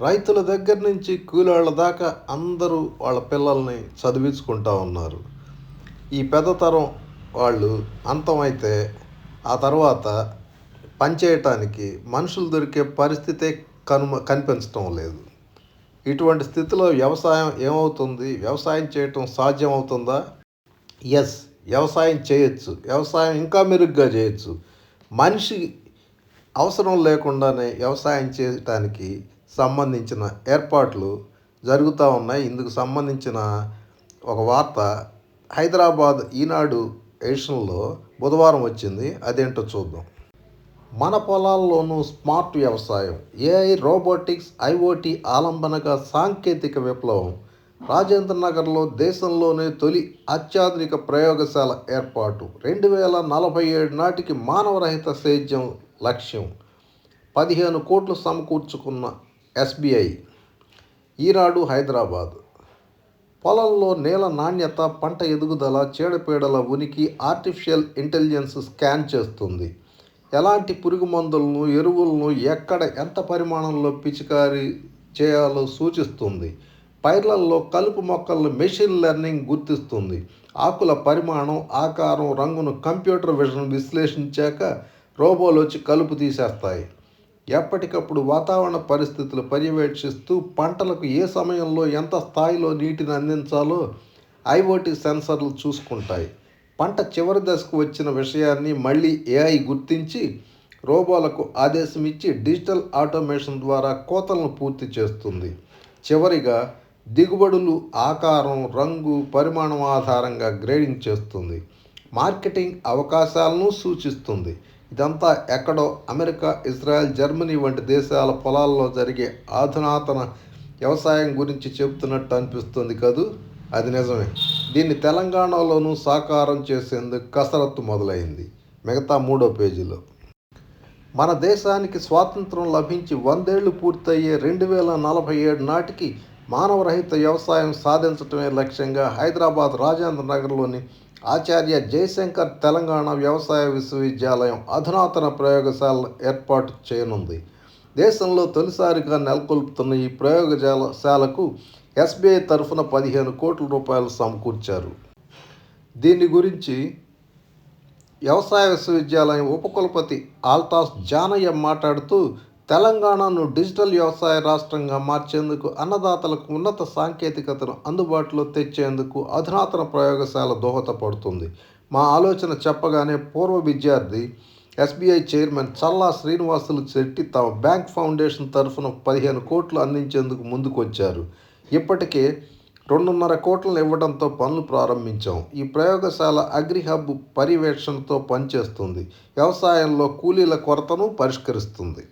రైతుల దగ్గర నుంచి కూలోళ్ళ దాకా అందరూ వాళ్ళ పిల్లల్ని చదివించుకుంటా ఉన్నారు. ఈ పెద్ద తరం వాళ్ళు అంతమైతే ఆ తర్వాత పనిచేయటానికి మనుషులు దొరికే పరిస్థితే కనుమ కనిపించటం లేదు. ఇటువంటి స్థితిలో వ్యవసాయం ఏమవుతుంది? వ్యవసాయం చేయటం సాధ్యం అవుతుందా ఎస్ వ్యవసాయం చేయొచ్చు. వ్యవసాయం ఇంకా మెరుగ్గా చేయొచ్చు. మనిషి అవసరం లేకుండానే వ్యవసాయం చేయటానికి సంబంధించిన ఏర్పాట్లు జరుగుతూ ఉన్నాయి. ఇందుకు సంబంధించిన ఒక వార్త హైదరాబాద్ ఈనాడు ఎడిషన్లో బుధవారం వచ్చింది. అదేంటో చూద్దాం. మన పొలాల్లోనూ స్మార్ట్ వ్యవసాయం ఏఐ రోబోటిక్స్ ఐఓటి ఆలంబనగా సాంకేతిక విప్లవం రాజేంద్ర నగర్లో దేశంలోనే తొలి అత్యాధునిక ప్రయోగశాల ఏర్పాటు రెండు వేల నలభై ఏడు నాటికి మానవరహిత సేద్యం లక్ష్యం పదిహేను కోట్లు సమకూర్చుకున్న ఎస్బీఐ. ఈనాడు హైదరాబాద్. పొలంలో నేల నాణ్యత పంట ఎదుగుదల చీడపీడల ఉనికి ఆర్టిఫిషియల్ ఇంటెలిజెన్స్ స్కాన్ చేస్తుంది. ఎలాంటి పురుగు మందులను ఎరువులను ఎక్కడ ఎంత పరిమాణంలో పిచికారీ చేయాలో సూచిస్తుంది. పైర్లలో కలుపు మొక్కలను మెషిన్ లెర్నింగ్ గుర్తిస్తుంది. ఆకుల పరిమాణం ఆకారం రంగును కంప్యూటర్ విజన్ విశ్లేషించాక రోబోలు వచ్చి కలుపు తీసేస్తాయి. ఎప్పటికప్పుడు వాతావరణ పరిస్థితులు పర్యవేక్షిస్తూ పంటలకు ఏ సమయంలో ఎంత స్థాయిలో నీటిని అందించాలో ఐఓటీ సెన్సర్లు చూసుకుంటాయి. పంట చివరి దశకు వచ్చిన విషయాన్ని మళ్ళీ ఏఐ గుర్తించి రోబోలకు ఆదేశం ఇచ్చి డిజిటల్ ఆటోమేషన్ ద్వారా కోతలను పూర్తి చేస్తుంది. చివరిగా దిగుబడులు ఆకారం రంగు పరిమాణం ఆధారంగా గ్రేడింగ్ చేస్తుంది. మార్కెటింగ్ అవకాశాలను సూచిస్తుంది. ఇదంతా ఎక్కడో అమెరికా ఇజ్రాయెల్ జర్మనీ వంటి దేశాల పొలాల్లో జరిగే ఆధునాతన వ్యవసాయం గురించి చెబుతున్నట్టు అనిపిస్తుంది కదూ? అది నిజమే. దీన్ని తెలంగాణలోనూ సాకారం చేసేందుకు కసరత్తు మొదలైంది. మిగతా మూడో పేజీలో. మన దేశానికి స్వాతంత్రం లభించి వందేళ్ళు పూర్తయ్యే రెండు వేల నలభై ఏడు నాటికి మానవరహిత వ్యవసాయం సాధించటమే లక్ష్యంగా హైదరాబాద్ రాజేంద్ర నగర్లోని ఆచార్య జయశంకర్ తెలంగాణ వ్యవసాయ విశ్వవిద్యాలయం అధునాతన ప్రయోగశాల ఏర్పాటు చేయనుంది. దేశంలో తొలిసారిగా నెలకొల్పుతున్న ఈ ప్రయోగశాలకు ఎస్బీఐ తరఫున పదిహేను కోట్ల రూపాయలు సమకూర్చారు. దీని గురించి వ్యవసాయ విశ్వవిద్యాలయం ఉపకులపతి ఆల్తాస్ జానయ్య మాట్లాడుతూ తెలంగాణను డిజిటల్ వ్యవసాయ రాష్ట్రంగా మార్చేందుకు అన్నదాతలకు ఉన్నత సాంకేతికతను అందుబాటులో తెచ్చేందుకు అధునాతన ప్రయోగశాల దోహదపడుతుంది. మా ఆలోచన చెప్పగానే పూర్వ విద్యార్థి ఎస్బీఐ చైర్మన్ చల్లా శ్రీనివాసులు శెట్టి తమ బ్యాంక్ ఫౌండేషన్ తరఫున పదిహేను కోట్లు అందించేందుకు ముందుకొచ్చారు. ఇప్పటికే రెండున్నర కోట్లను ఇవ్వడంతో పనులు ప్రారంభించాం. ఈ ప్రయోగశాల అగ్రిహబ్ పర్యవేక్షణతో పనిచేస్తుంది. వ్యవసాయంలో కూలీల కొరతను పరిష్కరిస్తుంది.